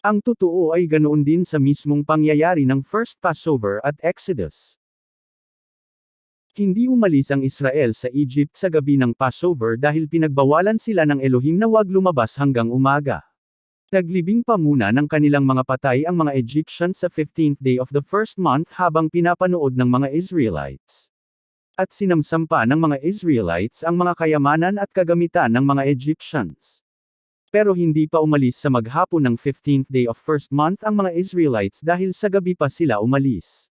Ang totoo ay ganoon din sa mismong pangyayari ng First Passover at Exodus. Hindi umalis ang Israel sa Egypt sa gabi ng Passover dahil pinagbawalan sila ng Elohim na wag lumabas hanggang umaga. Naglibing pa muna ng kanilang mga patay ang mga Egyptians sa 15th day of the first month habang pinapanood ng mga Israelites. At sinamsampa ng mga Israelites ang mga kayamanan at kagamitan ng mga Egyptians. Pero hindi pa umalis sa maghapon ng 15th day of first month ang mga Israelites dahil sa gabi pa sila umalis.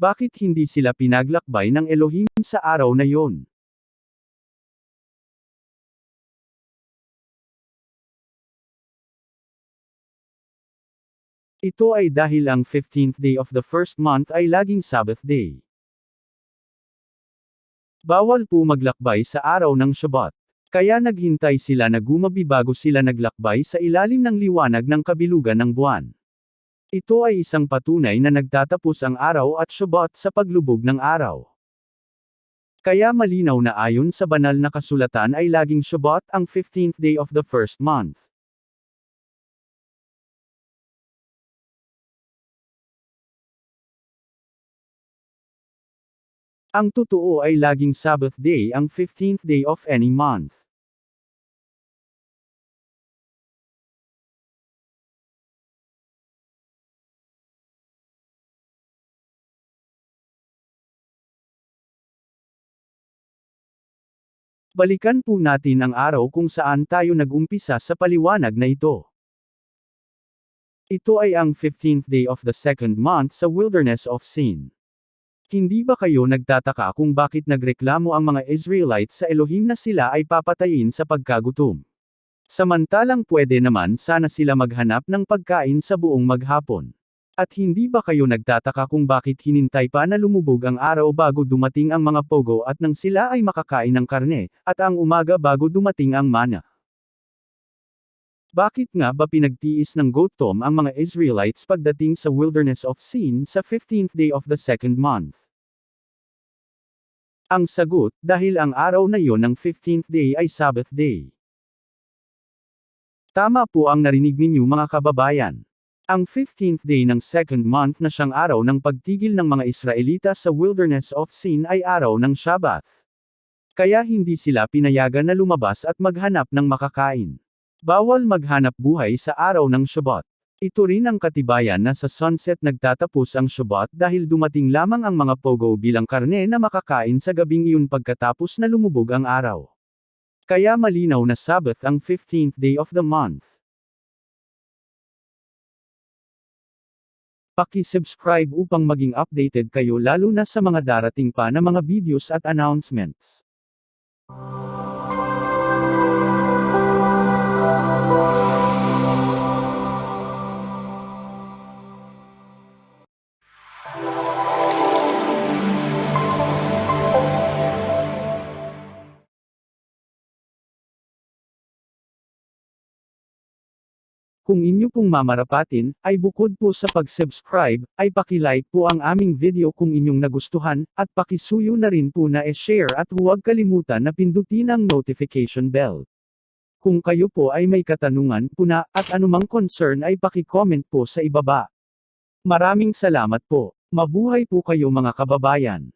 Bakit hindi sila pinaglakbay ng Elohim sa araw na yon? Ito ay dahil ang 15th day of the first month ay laging Sabbath day. Bawal po maglakbay sa araw ng Shabbat. Kaya naghintay sila na gumabi bago sila naglakbay sa ilalim ng liwanag ng kabilugan ng buwan. Ito ay isang patunay na nagtatapos ang araw at Shabbat sa paglubog ng araw. Kaya malinaw na ayon sa banal na kasulatan ay laging Shabbat ang 15th day of the first month. Ang totoo ay laging Sabbath day ang 15th day of any month. Balikan po natin ang araw kung saan tayo nagumpisa sa paliwanag na ito. Ito ay ang 15th day of the second month sa wilderness of sin. Hindi ba kayo nagtataka kung bakit nagreklamo ang mga Israelites sa Elohim na sila ay papatayin sa pagkagutom? Samantalang pwede naman sana sila maghanap ng pagkain sa buong maghapon. At hindi ba kayo nagtataka kung bakit hinintay pa na lumubog ang araw bago dumating ang mga pogo at nang sila ay makakain ng karne, at ang umaga bago dumating ang mana? Bakit nga ba pinagtiis ng Gotom ang mga Israelites pagdating sa wilderness of Sin sa 15th day of the second month? Ang sagot, dahil ang araw na iyon ng 15th day ay Sabbath day. Tama po ang narinig ninyo mga kababayan. Ang 15th day ng second month na siyang araw ng pagtigil ng mga Israelita sa wilderness of Sin ay araw ng Sabbath. Kaya hindi sila pinayagan na lumabas at maghanap ng makakain. Bawal maghanap buhay sa araw ng Shabbat. Ito rin ang katibayan na sa sunset nagtatapos ang Shabbat dahil dumating lamang ang mga pogo bilang karne na makakain sa gabing iyon pagkatapos na lumubog ang araw. Kaya malinaw na Sabbath ang 15th day of the month. Paki-subscribe upang maging updated kayo lalo na sa mga darating pa na mga videos at announcements. Kung inyo pong mamarapatin, ay bukod po sa pag-subscribe, ay paki-like po ang aming video kung inyong nagustuhan, at pakisuyo na rin po na e-share at huwag kalimutan na pindutin ang notification bell. Kung kayo po ay may katanungan po na, at anumang concern ay paki-comment po sa ibaba. Maraming salamat po. Mabuhay po kayo mga kababayan.